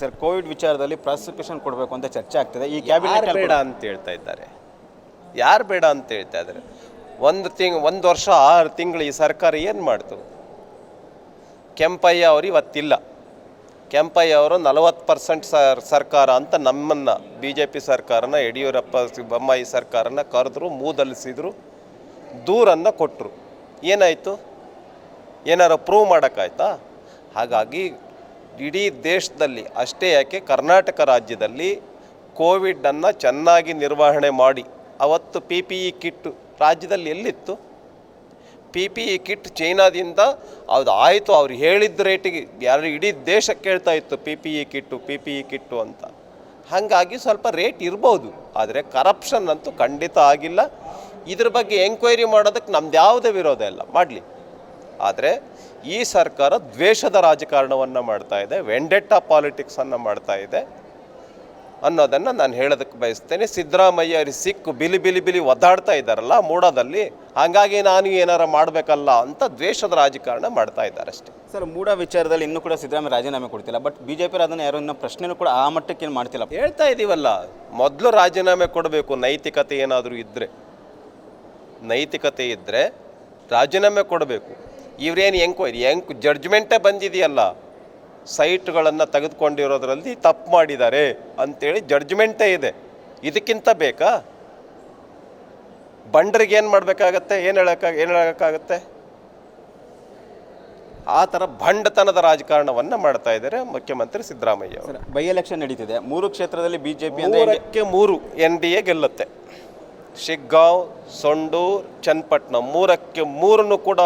Sir Covid ವಿಚಾರದಲ್ಲಿ prosecution ಕೊಡಬೇಕು ಅಂತ ಚರ್ಚೆ ಆಗ್ತಿದೆ. ಈ ಯಾರು ಕ್ಯಾಬಿನೆಟ್ ಬೇಡ ಅಂತ ಹೇಳ್ತಾ ಇದ್ದಾರೆ? ಯಾರು ಬೇಡ ಅಂತ ಹೇಳ್ತಾ ಇದ್ದಾರೆ? ಒಂದು ತಿಂಗ್ ಒಂದು ವರ್ಷ ಆರು ತಿಂಗಳು ಈ ಸರ್ಕಾರ ಏನು ಮಾಡ್ತು? ಕೆಂಪಯ್ಯ ಅವರು ಇವತ್ತಿಲ್ಲ. ಕೆಂಪಯ್ಯ ಅವರು ನಲವತ್ತು ಪರ್ಸೆಂಟ್ ಸರ್ ಸರ್ಕಾರ ಅಂತ ನಮ್ಮನ್ನು ಬಿ ಜೆ ಪಿ ಸರ್ಕಾರನ ಯಡಿಯೂರಪ್ಪ ಬೊಮ್ಮಾಯಿ ಸರ್ಕಾರನ ಕರೆದ್ರು ಮೂದಲಿಸಿದ್ರು ದೂರನ್ನು ಕೊಟ್ಟರು ಏನಾಯಿತು? ಏನಾರು ಪ್ರೂವ್ ಮಾಡೋಕ್ಕಾಯ್ತಾ? ಹಾಗಾಗಿ ಇಡೀ ದೇಶದಲ್ಲಿ, ಅಷ್ಟೇ ಯಾಕೆ ಕರ್ನಾಟಕ ರಾಜ್ಯದಲ್ಲಿ ಕೋವಿಡನ್ನು ಚೆನ್ನಾಗಿ ನಿರ್ವಹಣೆ ಮಾಡಿ, ಅವತ್ತು ಪಿ ಪಿ ಇ ಕಿಟ್ ರಾಜ್ಯದಲ್ಲಿ ಎಲ್ಲಿತ್ತು? ಪಿ ಪಿ ಇ ಕಿಟ್ ಚೈನಾದಿಂದ ಅದು ಆಯಿತು, ಅವ್ರು ಹೇಳಿದ ರೇಟಿಗೆ, ಯಾರು ಇಡೀ ದೇಶ ಕೇಳ್ತಾ ಇತ್ತು P P E kit P P E kit ಅಂತ. ಹಾಗಾಗಿ ಸ್ವಲ್ಪ ರೇಟ್ ಇರ್ಬೋದು, ಆದರೆ ಕರಪ್ಷನ್ ಅಂತೂ ಖಂಡಿತ ಆಗಿಲ್ಲ. ಇದ್ರ ಬಗ್ಗೆ ಎಂಕ್ವೈರಿ ಮಾಡೋದಕ್ಕೆ ನಮ್ದು ಯಾವುದೇ ವಿರೋಧ ಇಲ್ಲ, ಮಾಡಲಿ. ಆದರೆ ಈ ಸರ್ಕಾರ ದ್ವೇಷದ ರಾಜಕಾರಣವನ್ನು ಮಾಡ್ತಾ ಇದೆ ವೆಂಡೆಟ್ಟ ಪಾಲಿಟಿಕ್ಸನ್ನು ಮಾಡ್ತಾ ಇದೆ ಅನ್ನೋದನ್ನು ನಾನು ಹೇಳೋದಕ್ಕೆ ಬಯಸ್ತೇನೆ. ಸಿದ್ದರಾಮಯ್ಯ ಅವ್ರಿಗೆ ಸಿಕ್ಕು ಬಿಲಿ ಬಿಲಿ ಬಿಲಿ ಒದ್ದಾಡ್ತಾ ಇದ್ದಾರಲ್ಲ ಮೂಡದಲ್ಲಿ ಹಾಗಾಗಿ ನಾನು ಏನಾರು ಮಾಡಬೇಕಲ್ಲ ಅಂತ ದ್ವೇಷದ ರಾಜಕಾರಣ ಮಾಡ್ತಾ ಇದ್ದಾರೆ ಅಷ್ಟೇ. ಸರ್ ಮೂಡ ವಿಚಾರದಲ್ಲಿ ಇನ್ನೂ ಕೂಡ ಸಿದ್ದರಾಮಯ್ಯ ರಾಜೀನಾಮೆ ಕೊಡ್ತಿಲ್ಲ ಬಟ್ ಬಿಜೆಪಿ ಅದನ್ನು ಯಾರು ಇನ್ನೂ ಪ್ರಶ್ನೆನೂ ಕೂಡ ಆ ಮಟ್ಟಕ್ಕೆ ಏನು ಮಾಡ್ತಿಲ್ಲ. ಹೇಳ್ತಾ ಇದ್ದೀವಲ್ಲ ಮೊದಲು ರಾಜೀನಾಮೆ ಕೊಡಬೇಕು ನೈತಿಕತೆ ಏನಾದರೂ ಇದ್ದರೆ ನೈತಿಕತೆ ಇದ್ದರೆ ರಾಜೀನಾಮೆ ಕೊಡಬೇಕು. ಇವ್ರೇನು ಎಂಕ್ವೈರಿ ಎಂಕ್ ಜಡ್ಜ್ಮೆಂಟೇ ಬಂದಿದೆಯಲ್ಲ? ಸೈಟ್ಗಳನ್ನು ತೆಗೆದುಕೊಂಡಿರೋದ್ರಲ್ಲಿ ತಪ್ಪು ಮಾಡಿದ್ದಾರೆ ಅಂತೇಳಿ ಜಡ್ಜ್ಮೆಂಟೇ ಇದೆ. ಇದಕ್ಕಿಂತ ಬೇಕಾ? ಬಂಡರಿಗೆ ಏನು ಮಾಡಬೇಕಾಗತ್ತೆ? ಏನು ಹೇಳೋಕ್ಕಾಗ ಏನು ಹೇಳೋಕ್ಕಾಗತ್ತೆ? ಆ ಥರ ಭಂಡತನದ ರಾಜಕಾರಣವನ್ನು ಮಾಡ್ತಾ ಇದ್ದಾರೆ ಮುಖ್ಯಮಂತ್ರಿ ಸಿದ್ದರಾಮಯ್ಯ ಅವರು. ಬೈ ಎಲೆಕ್ಷನ್ ನಡೀತಿದೆ. ಮೂರು ಕ್ಷೇತ್ರದಲ್ಲಿ ಬಿಜೆಪಿ ಅಂದರೆ ಮೂರಕ್ಕೆ ಮೂರು ಎನ್ ಡಿ ಎ ಗೆಲ್ಲುತ್ತೆ. ಶಿಗ್ಗಾಂವ್ ಸೊಂಡೂರ್ ಚನ್ನಪಟ್ಟಣ ಮೂರಕ್ಕೆ ಮೂರನ್ನು ಕೂಡ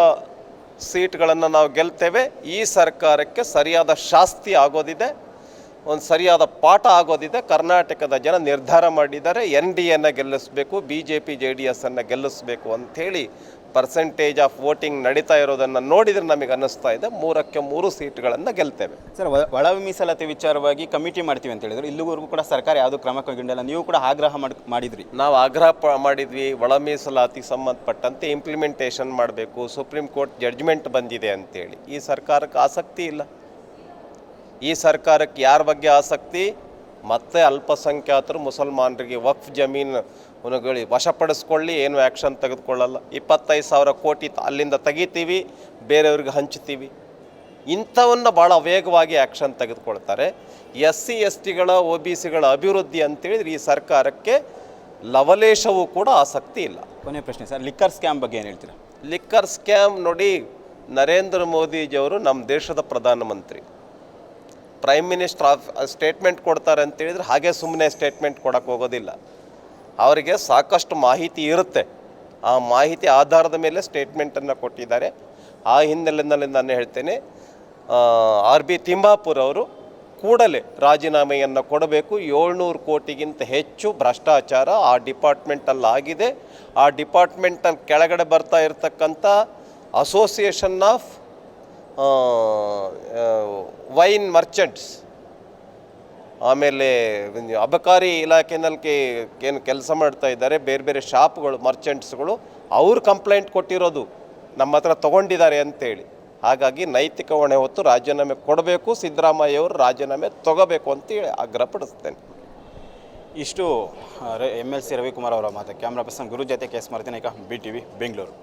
ಸೀಟ್ಗಳನ್ನು ನಾವು ಗೆಲ್ತೇವೆ. ಈ ಸರ್ಕಾರಕ್ಕೆ ಸರಿಯಾದ ಶಾಸ್ತಿ ಆಗೋದಿದೆ. ಒಂದು ಸರಿಯಾದ ಪಾಠ ಆಗೋದಿದೆ. ಕರ್ನಾಟಕದ ಜನ ನಿರ್ಧಾರ ಮಾಡಿದ್ದಾರೆ. ಎನ್ ಡಿ ಎನ್ನ ಗೆಲ್ಲಿಸಬೇಕು, B J P, J D ಎಸ್ಸನ್ನು ಗೆಲ್ಲಿಸಬೇಕು ಅಂಥೇಳಿ ಪರ್ಸೆಂಟೇಜ್ ಆಫ್ ವೋಟಿಂಗ್ ನಡೀತಾ ಇರೋದನ್ನು ನೋಡಿದರೆ ನಮಗೆ ಅನ್ನಿಸ್ತಾ ಇದೆ. ಮೂರಕ್ಕೆ ಮೂರು ಸೀಟ್ಗಳನ್ನು ಗೆಲ್ತೇವೆ. ಸರ್ ಒಳ- ಮೀಸಲಾತಿ ವಿಚಾರವಾಗಿ ಕಮಿಟಿ ಮಾಡ್ತೀವಿ ಅಂತ ಹೇಳಿದ್ರು. ಇಲ್ಲಿವರೆಗೂ ಕೂಡ ಸರ್ಕಾರ ಯಾವುದು ಕ್ರಮ ಕೈಗೊಂಡಿಲ್ಲ. ನೀವು ಕೂಡ ಆಗ್ರಹ ಮಾಡ್ ಮಾಡಿದ್ರಿ. ನಾವು ಆಗ್ರಹ ಪ ಮಾಡಿದ್ವಿ. ಒಳ ಮೀಸಲಾತಿ ಸಂಬಂಧಪಟ್ಟಂತೆ ಇಂಪ್ಲಿಮೆಂಟೇಷನ್ ಮಾಡಬೇಕು. ಸುಪ್ರೀಂ ಕೋರ್ಟ್ ಜಡ್ಜ್ಮೆಂಟ್ ಬಂದಿದೆ ಅಂತೇಳಿ. ಈ ಸರ್ಕಾರಕ್ಕೆ ಆಸಕ್ತಿ ಇಲ್ಲ. ಈ ಸರ್ಕಾರಕ್ಕೆ ಯಾರ ಬಗ್ಗೆ ಆಸಕ್ತಿ? ಮತ್ತೆ ಅಲ್ಪಸಂಖ್ಯಾತರು ಮುಸಲ್ಮಾನರಿಗೆ ವಕ್ಫ್ ಜಮೀನು ವಶಪಡಿಸ್ಕೊಳ್ಳಿ ಏನು ಆ್ಯಕ್ಷನ್ ತೆಗೆದುಕೊಳ್ಳಲ್ಲ. ಇಪ್ಪತ್ತೈದು ಸಾವಿರ ಕೋಟಿ ಅಲ್ಲಿಂದ ತೆಗಿತೀವಿ ಬೇರೆಯವ್ರಿಗೆ ಹಂಚ್ತೀವಿ. ಇಂಥವನ್ನು ಭಾಳ ವೇಗವಾಗಿ ಆ್ಯಕ್ಷನ್ ತೆಗೆದುಕೊಳ್ತಾರೆ. ಎಸ್ ಸಿ ಎಸ್ ಟಿಗಳ ಒ ಬಿ ಸಿಗಳ ಅಭಿವೃದ್ಧಿ ಅಂತೇಳಿದ್ರೆ ಈ ಸರ್ಕಾರಕ್ಕೆ ಲವಲೇಶವೂ ಕೂಡ ಆಸಕ್ತಿ ಇಲ್ಲ. ಕೊನೆ ಪ್ರಶ್ನೆ ಸರ್ ಲಿಕ್ಕರ್ ಸ್ಕ್ಯಾಮ್ ಬಗ್ಗೆ ಏನು ಹೇಳ್ತೀರಾ? ಲಿಕ್ಕರ್ ಸ್ಕ್ಯಾಮ್ ನೋಡಿ ನರೇಂದ್ರ ಮೋದಿಜಿಯವರು ನಮ್ಮ ದೇಶದ ಪ್ರಧಾನಮಂತ್ರಿ. ಪ್ರೈಮ್ ಮಿನಿಸ್ಟರ್ ಆಫ್ ಸ್ಟೇಟ್ಮೆಂಟ್ ಕೊಡ್ತಾರೆ ಅಂತೇಳಿದ್ರೆ ಹಾಗೆ ಸುಮ್ಮನೆ ಸ್ಟೇಟ್ಮೆಂಟ್ ಕೊಡೋಕ್ಕೆ ಹೋಗೋದಿಲ್ಲ. ಅವರಿಗೆ ಸಾಕಷ್ಟು ಮಾಹಿತಿ ಇರುತ್ತೆ. ಆ ಮಾಹಿತಿ ಆಧಾರದ ಮೇಲೆ ಸ್ಟೇಟ್ಮೆಂಟನ್ನು ಕೊಟ್ಟಿದ್ದಾರೆ. ಆ ಹಿನ್ನೆಲೆಯಲ್ಲಿ ನಾನು ಹೇಳ್ತೇನೆ ಆರ್ ಬಿ ತಿಮ್ಮಾಪುರ್ ಅವರು ಕೂಡಲೇ ರಾಜೀನಾಮೆಯನ್ನು ಕೊಡಬೇಕು. ಏಳ್ನೂರು ಕೋಟಿಗಿಂತ ಹೆಚ್ಚು ಭ್ರಷ್ಟಾಚಾರ ಆ ಡಿಪಾರ್ಟ್ಮೆಂಟಲ್ಲಿ ಆಗಿದೆ. ಆ ಡಿಪಾರ್ಟ್ಮೆಂಟಲ್ಲಿ ಕೆಳಗಡೆ ಬರ್ತಾ ಇರತಕ್ಕಂಥ ಅಸೋಸಿಯೇಷನ್ ಆಫ್ ವೈನ್ ಮರ್ಚೆಂಟ್ಸ್. ಆಮೇಲೆ ಅಬಕಾರಿ ಇಲಾಖೆಯಲ್ಲಿ ಏನು ಕೆಲಸ ಮಾಡ್ತಾ ಇದ್ದಾರೆ, ಬೇರೆ ಬೇರೆ ಶಾಪ್ಗಳು, ಮರ್ಚೆಂಟ್ಸ್ಗಳು, ಅವ್ರು ಕಂಪ್ಲೇಂಟ್ ಕೊಟ್ಟಿರೋದು ನಮ್ಮ ಹತ್ರ ತೊಗೊಂಡಿದ್ದಾರೆ ಅಂತೇಳಿ. ಹಾಗಾಗಿ ನೈತಿಕ ಹೊಣೆ ಹೊತ್ತು ರಾಜೀನಾಮೆ ಕೊಡಬೇಕು, ಸಿದ್ದರಾಮಯ್ಯವರು ರಾಜೀನಾಮೆ ತೊಗೋಬೇಕು ಅಂತೇಳಿ ಆಗ್ರಹಪಡಿಸ್ತೇನೆ. ಇಷ್ಟು ಎಂ ಎಲ್ ಸಿ ರವಿಕುಮಾರ್ ಅವರ ಮಾತು. ಕ್ಯಾಮ್ರಾ ಪರ್ಸನ್ ಗುರು ಜೊತೆ ಕೇಸ್ ಮಾಡ್ತೀನಿ ಈಗ ಬಿ ಟಿ ವಿ, ಬೆಂಗಳೂರು.